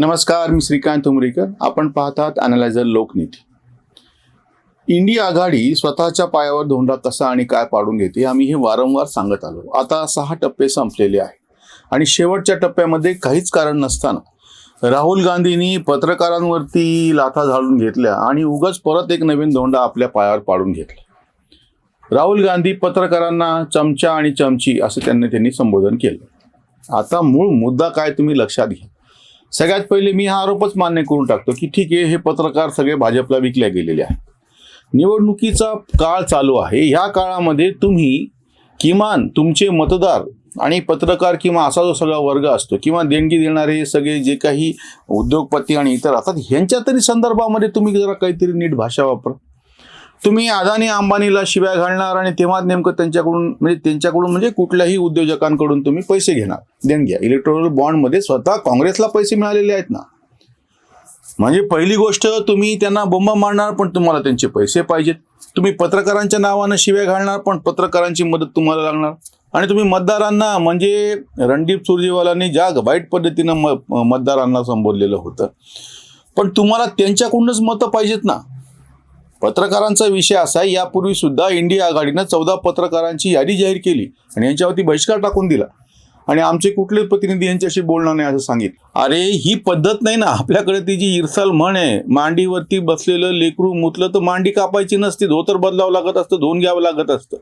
नमस्कार मी श्रीकांत उमरीकर. आपण पाहतात अनालायझर लोकनीती. इंडिया आघाडी स्वतःच्या पायावर धोंडा कसा आणि काय पाडून घेते आम्ही हे वारंवार सांगत आलो. आता सहा टप्पे संपलेले आहे आणि शेवटच्या टप्प्यामध्ये काहीच कारण नसताना राहुल गांधींनी पत्रकारांवरती लाथा झाडून घेतल्या आणि उगाच परत एक नवीन धोंडा आपल्या पायावर पाडून घेतला. राहुल गांधी पत्रकारांना चमचा आणि चमची असं त्यांनी त्यांनी संबोधन केलं. आता मूळ मुद्दा काय तुम्ही लक्षात घ्या. सगळ्यात पहिले मी हा आरोपच मान्य करून टाकतो की ठीक आहे हे पत्रकार सगळे भाजपला विकल्या गेलेले आहेत. निवडणुकीचा काळ चालू आहे. ह्या काळामध्ये तुम्ही किमान तुमचे मतदार आणि पत्रकार किंवा असा जो सगळा वर्ग असतो किंवा देणगी देणारे सगळे जे काही उद्योगपती आणि इतर असतात ह्यांच्या तरी संदर्भामध्ये तुम्ही जरा काहीतरी नीट भाषा वापरा. तुम्ही अदानी अंबानीला शिव्या घालणार आणि तेव्हा नेमकं त्यांच्याकडून म्हणजे त्यांच्याकडून म्हणजे कुठल्याही उद्योजकांकडून तुम्ही पैसे घेणार. देणग्या इलेक्ट्रॉनिक बॉन्डमध्ये स्वतः काँग्रेसला पैसे मिळालेले आहेत ना. म्हणजे पहिली गोष्ट तुम्ही त्यांना बोंबा मारणार पण तुम्हाला त्यांचे पैसे पाहिजेत. तुम्ही पत्रकारांच्या नावानं शिव्या घालणार पण पत्रकारांची मदत तुम्हाला लागणार. आणि तुम्ही मतदारांना म्हणजे रणदीप सुरजेवालांनी ज्या वाईट पद्धतीनं म मतदारांना संबोधलेलं होतं. पण तुम्हाला त्यांच्याकडूनच मतं पाहिजेत ना. पत्रकारांचा विषय असा यापूर्वी सुद्धा इंडिया आघाडीनं चौदा पत्रकारांची यादी जाहीर केली आणि यांच्यावरती बहिष्कार टाकून दिला. आणि आमचे कुठलेच प्रतिनिधी यांच्याशी बोलणार नाही असं सांगितलं. अरे ही पद्धत नाही ना. आपल्याकडे ती जी इरसाल म्हण आहे मांडीवरती बसलेलं लेकरू मुतलं तर मांडी कापायची नसते धोतर बदलावं लागत असतं धुवून घ्यावं लागत असतं.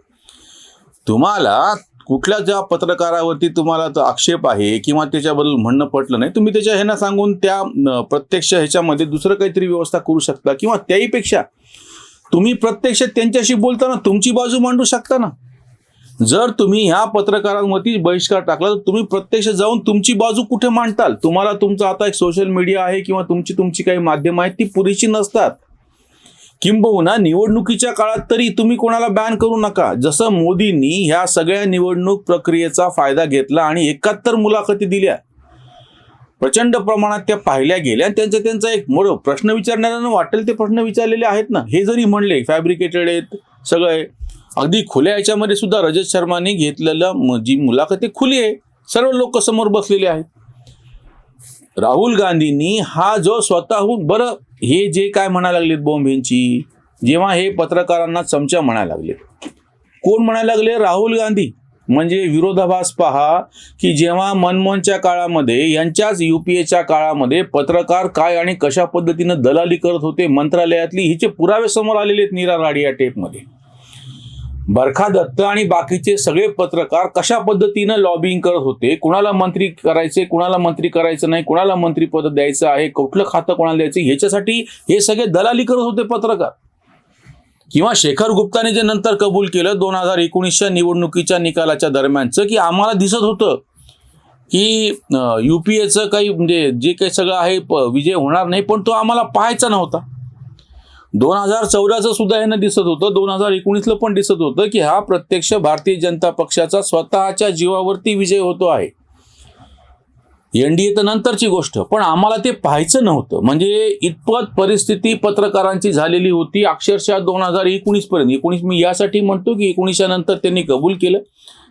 तुम्हाला कुठल्या ज्या पत्रकारावरती तुम्हाला तो आक्षेप आहे किंवा त्याच्याबद्दल म्हणणं पटलं नाही तुम्ही त्याच्या ह्यांना सांगून त्या प्रत्यक्ष ह्याच्यामध्ये दुसरं काहीतरी व्यवस्था करू शकता किंवा त्याहीपेक्षा तुम्ही प्रत्यक्ष त्यांच्याशी बोलताना तुमची बाजू मांडू शकता ना? जर तुम्ही ह्या पत्रकारांवरती बहिष्कार टाकला तर तुम्ही प्रत्यक्ष जाऊन तुमची बाजू कुठे मांडताल? तुम्हाला तुमचं आता एक सोशल मीडिया आहे किंवा तुमची तुमची काही माध्यमं आहेत ती पुरेशी नसतात. किंबहुना निवडणुकीच्या काळात तरी तुम्ही कोणाला बॅन करू नका. जसं मोदींनी ह्या सगळ्या निवडणूक प्रक्रियेचा फायदा घेतला आणि एकाहत्तर मुलाखती दिल्या. प्रचंड प्रमाणात त्या पाहिल्या गेल्या आणि त्यांचा त्यांचा एक मोठं प्रश्न विचारणाऱ्यांना वाटेल ते प्रश्न विचारलेले आहेत ना. हे जरी म्हणले फॅब्रिकेटेड आहेत सगळं आहे. अगदी खुल्या याच्यामध्ये सुद्धा रजत शर्माने घेतलेलं म- जी मुलाखत खुली आहे. सर्व लोक समोर बसलेले आहेत. राहुल गांधींनी हा जो स्वतःहून बरं हे जे काय म्हणायला लागलेत बॉम्ब यांची जेव्हा हे पत्रकारांना चमचा म्हणायला लागले कोण म्हणायला लागले? राहुल गांधी. म्हणजे विरोधाभास पहा की जेव्हा मनमोहनच्या काळामध्ये यांच्याच युपीएच्या काळामध्ये पत्रकार काय आणि कशा पद्धतीनं दलाली करत होते मंत्रालयातली हिचे पुरावे समोर आलेले आहेत नीरा राडी या टेपमध्ये बरखा दत्त आणि बाकीचे सगळे पत्रकार कशा पद्धतीनं लॉबिंग करत होते? कुणाला मंत्री करायचे कुणाला मंत्री करायचं नाही कुणाला मंत्रीपद द्यायचं आहे कुठलं खातं कोणाला द्यायचं ह्याच्यासाठी हे सगळे दलाली करत होते पत्रकार. किंवा शेखर गुप्ताने जे नंतर कबूल केलं दोन हजार एकोणीसच्या निवडणुकीच्या निकालाच्या दरम्यानचं की आम्हाला दिसत होतं की यू पी एचं काही म्हणजे जे काही सगळं आहे प- विजय होणार नाही पण तो आम्हाला पाहायचा नव्हता. दोन हजार चौदाचं सुद्धा यांना दिसत होतं दोन हजार एकोणीसला पण दिसत होतं की हा प्रत्यक्ष भारतीय जनता पक्षाचा स्वतःच्या जीवावरती विजय होतो आहे. एनडीए तर नंतरची गोष्ट पण आम्हाला ते पाहायचं नव्हतं. म्हणजे इतपत परिस्थिती पत्रकारांची झालेली होती. अक्षरशः दोन हजार एकोणीस पर्यंत एकोणीस मी यासाठी म्हणतो की एकोणीसच्या नंतर त्यांनी कबूल केलं.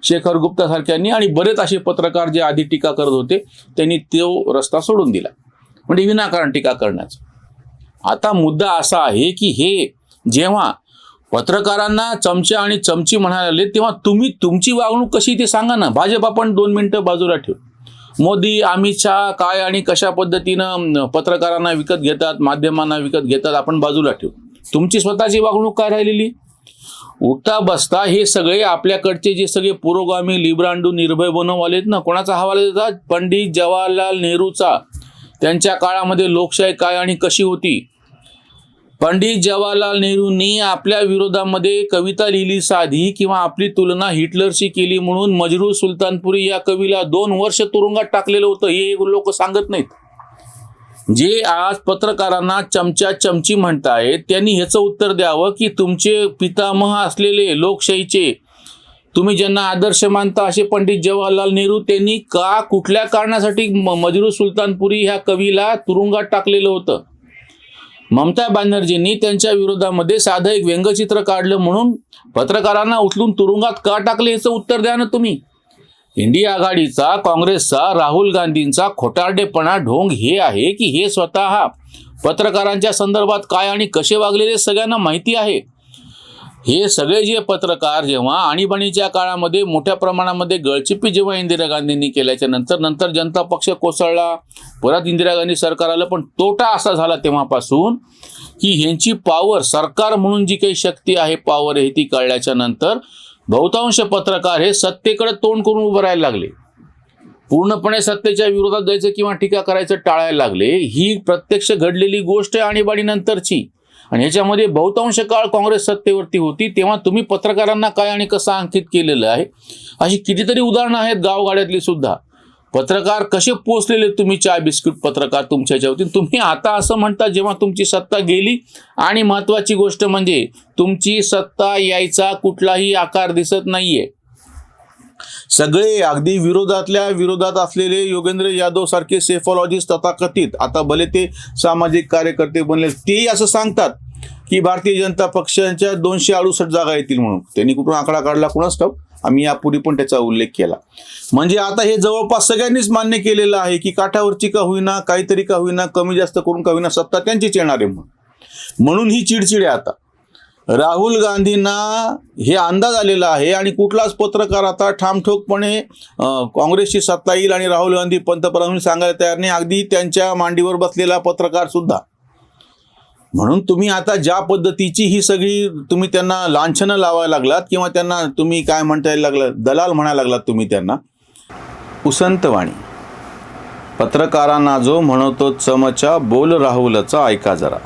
शेखर गुप्ता सारख्यांनी आणि बरेच असे पत्रकार जे आधी टीका करत होते त्यांनी तो रस्ता सोडून दिला. म्हणजे विनाकारण टीका करण्याचा. आता मुद्दा असा आहे की हे जेव्हा पत्रकारांना चमचा आणि चमची म्हणायला लागले तेव्हा तुम्ही तुमची वागणूक कशी ते सांगा ना. भाजप आपण दोन मिनिटं बाजूला ठेवू. मोदी अमित शहा काय आणि कशा पद्धतीनं पत्रकारांना विकत घेतात माध्यमांना विकत घेतात आपण बाजूला ठेवू. तुमची स्वतःची वागणूक काय राहिलेली? उठता बसता हे सगळे आपल्याकडचे जे सगळे पुरोगामी लिब्रांडू निर्भय बनवलेत ना कोणाचा हवाला देतात? पंडित जवाहरलाल नेहरूचा. त्यांच्या काळामध्ये लोकशाही काय आणि कशी होती? पंडित जवाहरलाल नेहरूंनी आपल्या विरोधामध्ये कविता लिहिली साधी किंवा आपली तुलना हिटलरशी केली म्हणून मजरू सुलतानपुरी या कवीला दोन वर्ष तुरुंगात टाकलेलं होतं हे लोक सांगत नाहीत. जे आज पत्रकारांना चमचा चमची म्हणतायत त्यांनी ह्याचं उत्तर द्यावं की तुमचे पितामह असलेले लोकशाहीचे तुम्ही ज्यांना आदर्श मानता असे पंडित जवाहरलाल नेहरू त्यांनी का कुठल्या कारणासाठी मजरू सुलतानपुरी ह्या कवीला तुरुंगात टाकलेलं होतं? ममता बॅनर्जींनी त्यांच्या विरोधामध्ये साधं एक व्यंगचित्र काढलं म्हणून पत्रकारांना उचलून तुरुंगात का टाकले याचं उत्तर द्या ना तुम्ही. इंडिया आघाडीचा काँग्रेसचा राहुल गांधींचा खोटारडेपणा ढोंग हे आहे की हे स्वतः पत्रकारांच्या संदर्भात काय आणि कसे वागलेले सगळ्यांना माहिती आहे. हे सगळे जे पत्रकार जेव्हा आणीबाणीच्या काळामध्ये मोठ्या प्रमाणामध्ये गळचिप्पी जेव्हा इंदिरा गांधींनी केल्याच्यानंतर नंतर जनता पक्ष कोसळला परत इंदिरा गांधी सरकार आलं पण तोटा असा झाला तेव्हापासून की ह्यांची पॉवर सरकार म्हणून जी काही शक्ती आहे पॉवर आहे ती कळल्याच्या नंतर बहुतांश पत्रकार हे सत्तेकडे तोंड करून उभं राहायला लागले. पूर्णपणे सत्तेच्या विरोधात जायचं किंवा टीका करायचं टाळायला लागले. ही प्रत्यक्ष घडलेली गोष्ट आहे आणीबाणीनंतरची. आणि याच्यामध्ये बहुतांश काळ काँग्रेस सत्तेवरती होती तेव्हा तुम्ही पत्रकारांना काय आणि कसं अंकित केलेलं आहे? अशी कितीतरी उदाहरणं आहेत गावगाड्यातली सुद्धा. पत्रकार कसे पोचलेले तुम्ही चाय बिस्किट पत्रकार तुमच्या ह्याच्यावरती तुम्ही आता असं म्हणता जेव्हा तुमची सत्ता गेली आणि महत्त्वाची गोष्ट म्हणजे तुमची सत्ता यायचा कुठलाही आकार दिसत नाहीये. सगळे अगदी विरोधातल्या विरोधात असलेले योगेंद्र यादव सारखे सेफॉलॉजिस्ट तथाकथित आता भले ते सामाजिक कार्यकर्ते बनले तेही असं सांगतात की भारतीय जनता पक्षांच्या दोनशे अडुसष्ट जागा येतील म्हणून. त्यांनी कुठून आकडा काढला कुणाच ठाऊक? आम्ही यापूर्वी पण त्याचा उल्लेख केला. म्हणजे आता हे जवळपास सगळ्यांनीच मान्य केलेलं आहे की काठावरची का होईना काहीतरी का होईना कमी जास्त करून का होईना सत्ता त्यांचीच येणार आहे म्हणून. म्हणून ही चिडचिड आहे आता. राहुल गांधींना हे अंदाज आलेला आहे आणि कुठलाच पत्रकार आता ठामठोकपणे काँग्रेसची सत्ता येईल आणि राहुल गांधी पंतप्रधान सांगायला तयार नाही. अगदी त्यांच्या मांडीवर बसलेला पत्रकार सुद्धा. म्हणून तुम्ही आता ज्या पद्धतीची ही सगळी तुम्ही त्यांना लांछनं लावायला लागलात किंवा त्यांना तुम्ही काय म्हणता यायला लागलात दलाल म्हणायला लागलात तुम्ही त्यांना. उसंतवाणी पत्रकारांना जो म्हणतो चमचा बोल राहुलचा ऐका जरा.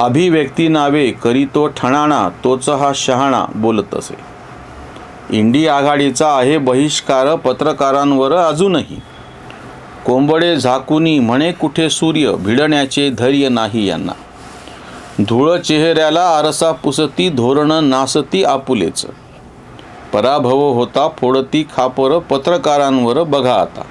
अभिव्यक्ती नावे करीतो ठणाणा तोच हा शहाणा बोलत असे. इंडी आघाडीचा आहे बहिष्कार पत्रकारांवर अजूनही. कोंबडे झाकुनी म्हणे कुठे सूर्य भिडण्याचे धैर्य नाही यांना. धुळ चेहऱ्याला आरसा पुसती धोरण नासती आपुलेच. पराभव होता फोडती खापर पत्रकारांवर बघा आता.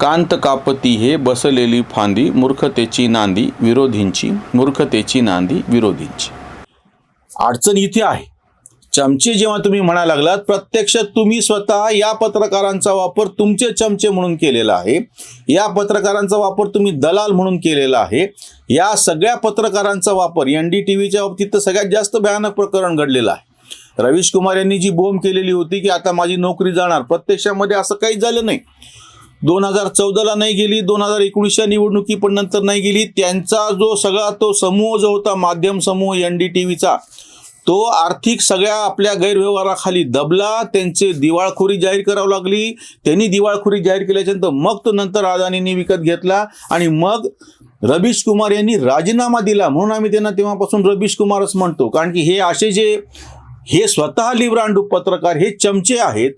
कांत कापती हे बसलेली फांदी मूर्खतेची नांदी विरोधींची मूर्खतेची नांदी विरोधींची. अडचण इथे आहे. चमचे जेव्हा तुम्ही म्हणायला लागलात प्रत्यक्ष तुम्ही स्वतः या पत्रकारांचा वापर तुमचे चमचे म्हणून केलेला आहे. या पत्रकारांचा वापर तुम्ही दलाल म्हणून केलेला आहे. या सगळ्या पत्रकारांचा वापर एन डी टी व्हीच्या बाबतीत तर सगळ्यात जास्त भयानक प्रकरण घडलेलं आहे. रवीश कुमार यांनी जी बोंब केलेली होती की आता माझी नोकरी जाणार प्रत्यक्षामध्ये असं काही झालं नाही. दोन हजार चौदाला नाही गेली दोन हजार एकोणीसच्या निवडणुकी पण नंतर नाही गेली. त्यांचा जो सगळा तो समूह जो होता माध्यम समूह एन डी टी व्हीचा तो आर्थिक सगळ्या आपल्या गैरव्यवहाराखाली दबला. त्यांचे दिवाळखोरी जाहीर करावी लागली. त्यांनी दिवाळखोरी जाहीर केल्याच्यानंतर मग तो नंतर अदानींनी विकत घेतला आणि मग रवीश कुमार यांनी राजीनामा दिला. म्हणून आम्ही त्यांना तेव्हापासून रवीश कुमारच म्हणतो. कारण की हे असे जे हे स्वतः लिब्रांडू पत्रकार हे चमचे आहेत.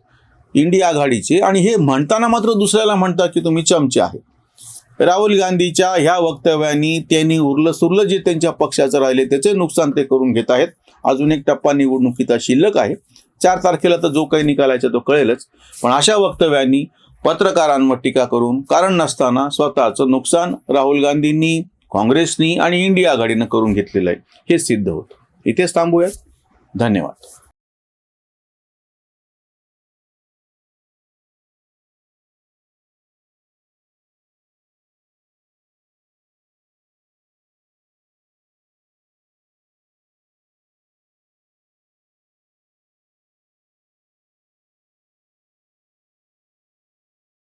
इंडिया आघाडीचे. आणि हे म्हणताना मात्र दुसऱ्याला म्हणतात की तुम्ही चमचे आहे. राहुल गांधीच्या ह्या वक्तव्यानी त्यांनी उरलं सुरलं जे त्यांच्या पक्षाचं राहिले त्याचे नुकसान ते करून घेत आहेत. अजून एक टप्पा निवडणुकीचा शिल्लक आहे. चार तारखेला तर जो काही निकालायचा तो कळेलच. पण अशा वक्तव्यांनी पत्रकारांवर टीका करून कारण नसताना स्वतःचं नुकसान राहुल गांधींनी काँग्रेसनी आणि इंडिया आघाडीनं करून घेतलेलं आहे. हे सिद्ध होतं. इथेच थांबूयात. धन्यवाद.